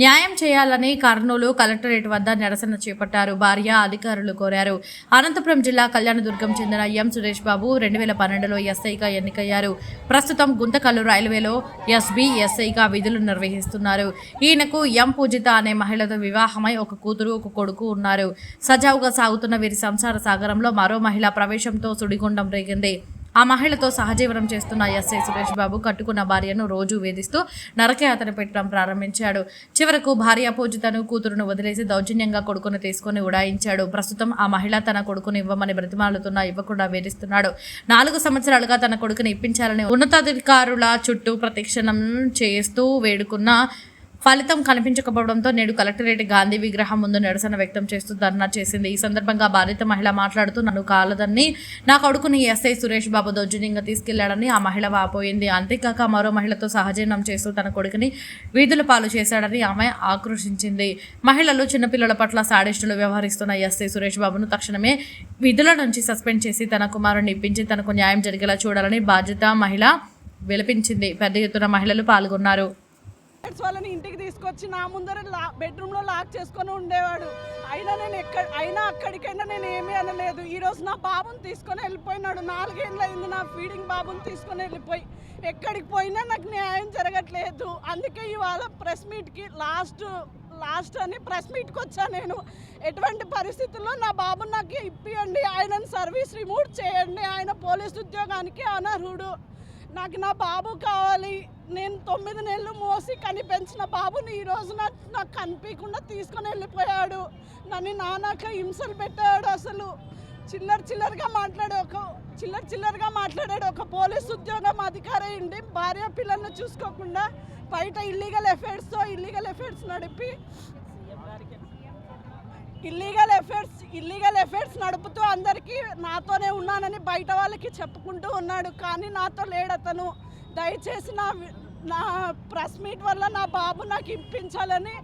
న్యాయం చేయాలని కర్నూలు కలెక్టరేట్ వద్ద నిరసన చేపట్టారు. భార్య అధికారులు కోరారు. అనంతపురం జిల్లా కళ్యాణదుర్గం చెందిన ఎం సురేష్ బాబు రెండు వేల పన్నెండులో ఎస్ఐగా ఎన్నికయ్యారు. ప్రస్తుతం గుంతకల్లు రైల్వేలో ఎస్బీ ఎస్ఐగా విధులు నిర్వహిస్తున్నారు. ఈయనకు ఎం పూజిత అనే మహిళతో వివాహమై ఒక కూతురు ఒక కొడుకు ఉన్నారు. సజావుగా సాగుతున్న వీరి సంసార సాగరంలో మరో మహిళ ప్రవేశంతో సుడిగుండం రేగింది. ఆ మహిళతో సహజీవనం చేస్తున్న ఎస్ఐ సురేష్ బాబు కట్టుకున్న భార్యను రోజు వేధిస్తూ నరకయాతన పెట్టడం ప్రారంభించాడు. చివరకు భార్య పూజితను కూతురును వదిలేసి దౌర్జన్యంగా కొడుకును తీసుకుని ఉడాయించాడు. ప్రస్తుతం ఆ మహిళ తన కొడుకును ఇవ్వమని బ్రతిమాలుతున్నా ఇవ్వకుండా వేధిస్తున్నాడు. నాలుగు సంవత్సరాలుగా తన కొడుకుని ఇప్పించాలని ఉన్నతాధికారుల చుట్టూ ప్రతిక్షణం చేస్తూ వేడుకున్న ఫలితం కనిపించకపోవడంతో నేడు కలెక్టరేట్ గాంధీ విగ్రహం ముందు నిరసన వ్యక్తం చేస్తూ ధర్నా చేసింది. ఈ సందర్భంగా బాధిత మహిళ మాట్లాడుతూ నన్ను కాలదని నా కొడుకుని ఎస్ఐ సురేష్ బాబు దౌర్జన్యంగా తీసుకెళ్ళాడని ఆ మహిళ వాపోయింది. అంతేకాక మరో మహిళతో సహజీవనం చేస్తూ తన కొడుకుని వీధుల పాలు చేశాడని ఆమె ఆక్రోషించింది మహిళలు చిన్నపిల్లల పట్ల సాడిస్టులు వ్యవహరిస్తున్న ఎస్ఐ సురేష్ బాబును తక్షణమే విధుల నుంచి సస్పెండ్ చేసి తన కుమారుని ఇప్పించి తనకు న్యాయం జరిగేలా చూడాలని బాధ్యత మహిళ విలపించింది. పెద్ద ఎత్తున మహిళలు పాల్గొన్నారు. వాళ్ళని ఇంటికి తీసుకొచ్చి నా ముందర లా బెడ్రూమ్లో లాక్ చేసుకొని ఉండేవాడు. అయినా నేను ఎక్కడ అయినా అక్కడికైనా నేను ఏమీ అనలేదు. ఈరోజు నా బాబుని తీసుకొని వెళ్ళిపోయినాడు. నాలుగేళ్ళు అయింది నా ఫీడింగ్ బాబుని తీసుకొని వెళ్ళిపోయి. ఎక్కడికి పోయినా నాకు న్యాయం జరగట్లేదు. అందుకే ఇవాళ ప్రెస్ మీట్కి లాస్ట్ లాస్ట్ అని ప్రెస్ మీట్కి వచ్చా నేను. ఎటువంటి పరిస్థితుల్లో నా బాబుని నాకు ఇప్పియండి. ఆయనను సర్వీస్ రిమూవ్ చేయండి. ఆయన పోలీస్ ఉద్యోగానికి అనర్హుడు. నాకు నా బాబు కావాలి. తొమ్మిది నెలలు మోసి కనిపించిన బాబుని ఈ రోజున నాకు కనిపించకుండా తీసుకొని వెళ్ళిపోయాడు. నన్ను నానాక హింసలు పెట్టాడు అసలు. చిల్లర చిల్లరగా మాట్లాడే ఒక చిల్లర చిల్లరగా మాట్లాడాడు ఒక పోలీస్ ఉద్యోగం అధికారి ఉండి భార్య పిల్లల్ని చూసుకోకుండా బయట ఇల్లీగల్ ఎఫైర్స్తో ఇల్లీగల్ ఎఫైర్స్ నడిపి ఇల్లీగల్ ఎఫైర్స్ ఇల్లీగల్ ఎఫైర్స్ నడుపుతూ అందరికీ నాతోనే ఉన్నానని బయట వాళ్ళకి చెప్పుకుంటూ ఉన్నాడు. కానీ నాతో లేడు అతను దయచేసి నా నా ప్రెస్ మీట్ వల్ల నా బాబు నాకు ఇప్పించాలని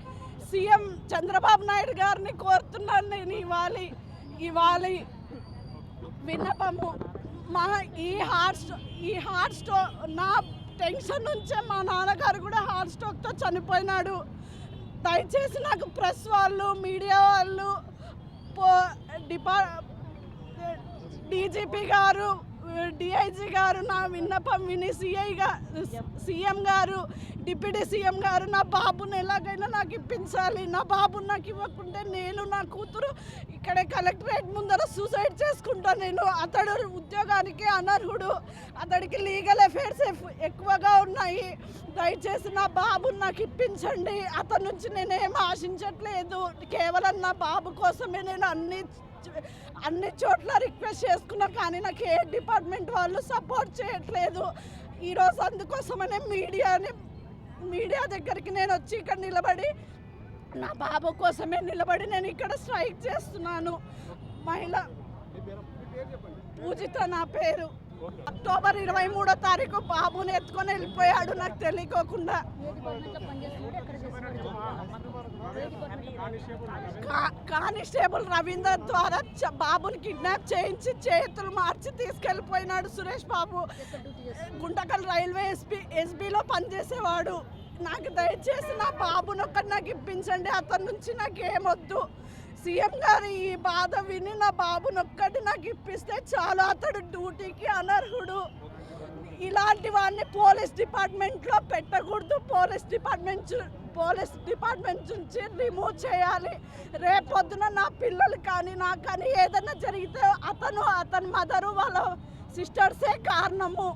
సీఎం చంద్రబాబు నాయుడు గారిని కోరుతున్నాను నేను ఇవ్వాలి ఇవ్వాలి విన్నపము. మా ఈ హార్ట్ ఈ హార్ట్ స్టో నా టెన్షన్ నుంచే మా నాన్నగారు కూడా హార్ట్ స్ట్రోక్తో చనిపోయినాడు. దయచేసి నాకు ప్రెస్ వాళ్ళు మీడియా వాళ్ళు పో డిపా డీజీపీ గారు డిఐజీ గారు నా విన్నపం విని సిఐ సీఎం గారు డిప్యూటీ సీఎం గారు నా బాబుని ఎలాగైనా నాకు ఇప్పించాలి. నా బాబుని నాకు ఇవ్వకుంటే నేను నా కూతురు ఇక్కడ కలెక్టరేట్ ముందర సూసైడ్ చేసుకుంటా. నేను అతడు ఉద్యోగానికి అనర్హుడు. అతడికి లీగల్ అఫైర్స్ ఎక్కువగా ఉన్నాయి. దయచేసి నా బాబుని నాకు ఇప్పించండి. అతని నుంచి నేనేం ఆశించట్లేదు. కేవలం నా బాబు కోసమే నేను అన్ని అన్ని చోట్ల రిక్వెస్ట్ చేసుకున్నా కానీ నాకు ఏ డిపార్ట్మెంట్ వాళ్ళు సపోర్ట్ చేయట్లేదు. ఈరోజు అందుకోసమనే మీడియాని మీడియా దగ్గరికి నేను వచ్చి ఇక్కడ నిలబడి నా బాబు కోసమే నిలబడి నేను ఇక్కడ స్ట్రైక్ చేస్తున్నాను. మహిళ పూజిత నా పేరు. అక్టోబర్ ఇరవై మూడో తారీఖు బాబుని ఎత్తుకొని వెళ్ళిపోయాడు నాకు తెలియకోకుండా. కానిస్టేబుల్ రవీందర్ ద్వారా చ- బాబుని కిడ్నాప్ చేయించి చేతులు మార్చి తీసుకెళ్ళిపోయినాడు సురేష్ బాబు. గుంటకల్ రైల్వే ఎస్పీ ఎస్బీలో పనిచేసేవాడు. నాకు దయచేసి నా బాబును ఒక్కటి నాకు ఇప్పించండి అతని నుంచి నాకు ఏమొద్దు సీఎం గారు ఈ బాధ విని నా బాబును ఒక్కటి నాకు ఇప్పిస్తే చాలు అతడు డ్యూటీకి అనర్హుడు. ఇలాంటి వాడిని పోలీస్ డిపార్ట్మెంట్లో పెట్టకూడదు పోలీస్ డిపార్ట్మెంట్ పోలీస్ డిపార్ట్మెంట్ నుంచి రిమూవ్ చేయాలి. రేపొద్దున నా పిల్లలు కానీ నాకు కానీ ఏదైనా జరిగితే అతను అతని మదరు వాళ్ళ సిస్టర్సే కారణము.